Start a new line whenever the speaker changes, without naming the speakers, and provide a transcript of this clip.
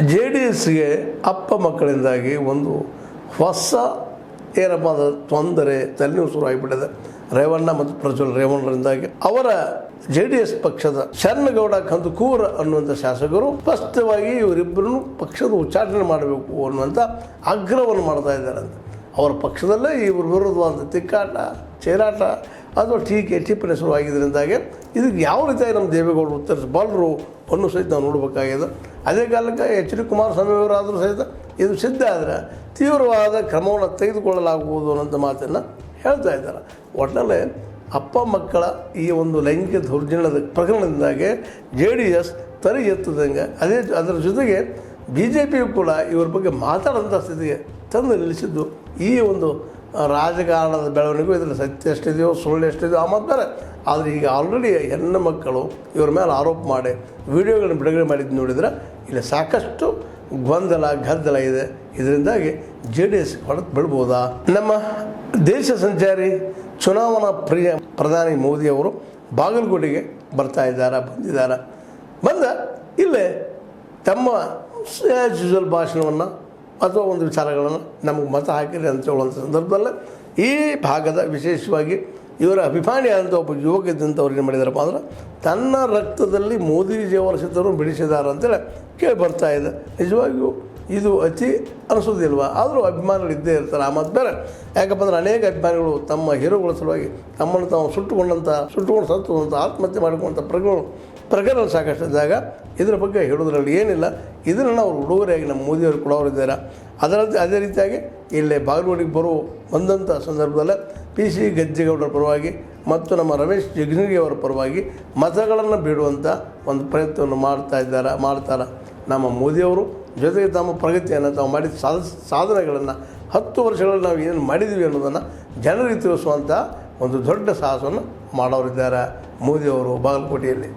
J D ಎಸ್ಗೆ ಅಪ್ಪ ಮಕ್ಕಳಿಂದಾಗಿ ಒಂದು ಹೊಸ ಏನಪ್ಪ ಅಂದ್ರೆ ತೊಂದರೆ ತಲೆನೋವು ಶುರು ಆಗಿಬಿಟ್ಟಿದೆ. ರೇವಣ್ಣ ಮತ್ತು ಪ್ರಜ್ವಲ್ ರೇವಣ್ಣರಿಂದಾಗಿ ಅವರ ಜೆ ಡಿ ಎಸ್ ಪಕ್ಷದ ಶರಣಗೌಡ ಕಂದುಕೂರ್ ಅನ್ನುವಂಥ ಶಾಸಕರು ಸ್ಪಷ್ಟವಾಗಿ ಇವರಿಬ್ಬರನ್ನು ಪಕ್ಷದ ಉಚ್ಚಾಟನೆ ಮಾಡಬೇಕು ಅನ್ನುವಂಥ ಆಗ್ರಹವನ್ನು ಮಾಡ್ತಾ ಇದ್ದಾರೆ ಅಂತ. ಅವರ ಪಕ್ಷದಲ್ಲೇ ಇವರು ಬರೋದು ಅಂತ ತಿಕ್ಕಾಟ, ಚೇರಾಟ ಅಥವಾ ಟೀಕೆ ಟಿಪ್ಪಣಿ ಶುರುವಾಗಿದ್ದರಿಂದಾಗಿ ಇದಕ್ಕೆ ಯಾವ ರೀತಿಯಾಗಿ ನಮ್ಮ ದೇವೇಗೌಡರು ಉತ್ತರಿಸಬಲ್ಲರು ಅನ್ನೋ ಸಹಿತ ನಾವು ನೋಡಬೇಕಾಗಿದೆ. ಅದೇ ಕಾಲಕ್ಕೆ ಎಚ್ ಡಿ ಕುಮಾರಸ್ವಾಮಿ ಅವರಾದರೂ ಸಹಿತ ಇದು ಸಿದ್ಧ ಆದರೆ ತೀವ್ರವಾದ ಕ್ರಮವನ್ನು ತೆಗೆದುಕೊಳ್ಳಲಾಗುವುದು ಅನ್ನೋಂಥ ಮಾತನ್ನು ಹೇಳ್ತಾ ಇದ್ದಾರೆ. ಒಟ್ಟಿನಲ್ಲಿ ಅಪ್ಪ ಮಕ್ಕಳ ಈ ಒಂದು ಲೈಂಗಿಕ ದೌರ್ಜನ್ಯದ ಪ್ರಕರಣದಿಂದಾಗಿ ಜೆ ಡಿ ಎಸ್ ತಲೆ ಎತ್ತದಂಗೆ ಅದೇ ಅದರ ಜೊತೆಗೆ ಬಿ ಜೆ ಪಿಯು ಕೂಡ ಇವ್ರ ಬಗ್ಗೆ ಮಾತಾಡೋಂಥ ಸ್ಥಿತಿಗೆ ತಂದು ನಿಲ್ಲಿಸಿದ್ದು ಈ ಒಂದು ರಾಜಕಾರಣದ ಬೆಳವಣಿಗೆ ಇದರಲ್ಲಿ ಸತ್ಯ ಎಷ್ಟಿದೆಯೋ, ಸುಳ್ಳು ಎಷ್ಟಿದೆಯೋ, ಆ ಮಾತು ಬೇರೆ. ಆದರೆ ಈಗ ಆಲ್ರೆಡಿ ಹೆಣ್ಣು ಮಕ್ಕಳು ಇವ್ರ ಮೇಲೆ ಆರೋಪ ಮಾಡಿ ವಿಡಿಯೋಗಳನ್ನು ಬಿಡುಗಡೆ ಮಾಡಿದ್ದು ನೋಡಿದರೆ ಇಲ್ಲಿ ಸಾಕಷ್ಟು ಗೊಂದಲ, ಗದ್ದಲ ಇದೆ. ಇದರಿಂದಾಗಿ ಜೆ ಡಿ ಎಸ್ ಹೊಡೆದು ಬಿಡ್ಬೋದಾ ನಮ್ಮ ದೇಶ ಸಂಚಾರಿ, ಚುನಾವಣಾ ಪ್ರಿಯ ಪ್ರಧಾನಿ ಮೋದಿಯವರು ಬಾಗಲಕೋಟೆಗೆ ಬರ್ತಾ ಇದ್ದಾರೆ, ಬಂದಿದ್ದಾರೆ? ಬಂದ, ಇಲ್ಲೇ ತಮ್ಮ ಆ್ಯಸ್ ಭಾಷಣವನ್ನು ಅಥವಾ ಒಂದು ವಿಚಾರಗಳನ್ನು ನಮಗೆ ಮತ ಹಾಕಿರಿ ಅಂತ ಹೇಳುವಂಥ ಸಂದರ್ಭದಲ್ಲಿ ಈ ಭಾಗದ ವಿಶೇಷವಾಗಿ ಇವರ ಅಭಿಮಾನಿಯಾದಂಥ ಒಬ್ಬ ಯುವಕ ಇದ್ದಂಥವ್ರು ಏನು ಮಾಡಿದಾರಪ್ಪ ಅಂದ್ರೆ ತನ್ನ ರಕ್ತದಲ್ಲಿ ಮೋದಿಜಿಯವರ ಚಿತ್ರವನ್ನು ಬಿಡಿಸಿದ್ದಾರೆ ಅಂತೇಳಿ ಕೇಳಿ ಬರ್ತಾ ಇದೆ. ನಿಜವಾಗಿಯೂ ಇದು ಅತಿ ಅನಿಸೋದಿಲ್ವ ಆದರೂ ಅಭಿಮಾನಿಗಳು ಇದ್ದೇ ಇರ್ತಾರೆ. ಆ ಮಾತು ಬೇರೆ. ಯಾಕಪ್ಪ ಅಂದರೆ ಅನೇಕ ಅಭಿಮಾನಿಗಳು ತಮ್ಮ ಹೀರೋಗಳ ಸಲುವಾಗಿ ತಮ್ಮನ್ನು ತಾವು ಸುಟ್ಟುಕೊಂಡಂಥ, ಸುಟ್ಟುಕೊಂಡು ಸತ್ತುವಂಥ ಆತ್ಮಹತ್ಯೆ ಮಾಡಿಕೊಂಡಂಥ ಪ್ರಕರಣ ಪ್ರಕರಣ ಸಾಕಷ್ಟು ಇದ್ದಾಗ ಇದರ ಬಗ್ಗೆ ಹೇಳೋದ್ರಲ್ಲಿ ಏನಿಲ್ಲ. ಇದನ್ನು ನಾವು ಉಡುಗೊರೆಯಾಗಿ ನಮ್ಮ ಮೋದಿಯವರು ಕೊಡೋರಿದ್ದಾರೆ. ಅದರಂತೆ ಅದೇ ರೀತಿಯಾಗಿ ಇಲ್ಲೇ ಬಾಗಲೂರಿಗೆ ಬರೋ ಬಂದಂಥ ಸಂದರ್ಭದಲ್ಲೇ ಪಿ ಸಿ ಗಜ್ಜೇಗೌಡರ ಪರವಾಗಿ ಮತ್ತು ನಮ್ಮ ರಮೇಶ್ ಜಗಜಿಗಿ ಅವರ ಪರವಾಗಿ ಮತಗಳನ್ನು ಬಿಡುವಂಥ ಒಂದು ಪ್ರಯತ್ನವನ್ನು ಮಾಡ್ತಾ ಇದ್ದಾರೆ, ಮಾಡ್ತಾರೆ? ನಮ್ಮ ಮೋದಿಯವರು ಜೊತೆಗೆ ತಮ್ಮ ಪ್ರಗತಿಯನ್ನು ತಾವು ಮಾಡಿದ ಸಾಧ, ಸಾಧನೆಗಳನ್ನು ಹತ್ತು ವರ್ಷಗಳಲ್ಲಿ ನಾವು ಏನು ಮಾಡಿದ್ದೀವಿ ಅನ್ನೋದನ್ನು ಜನರಿಗೆ ತಿಳಿಸುವಂಥ ಒಂದು ದೊಡ್ಡ ಸಾಹಸವನ್ನು ಮಾಡೋರಿದ್ದಾರೆ ಮೋದಿಯವರು ಬಾಗಲಕೋಟೆಯಲ್ಲಿ.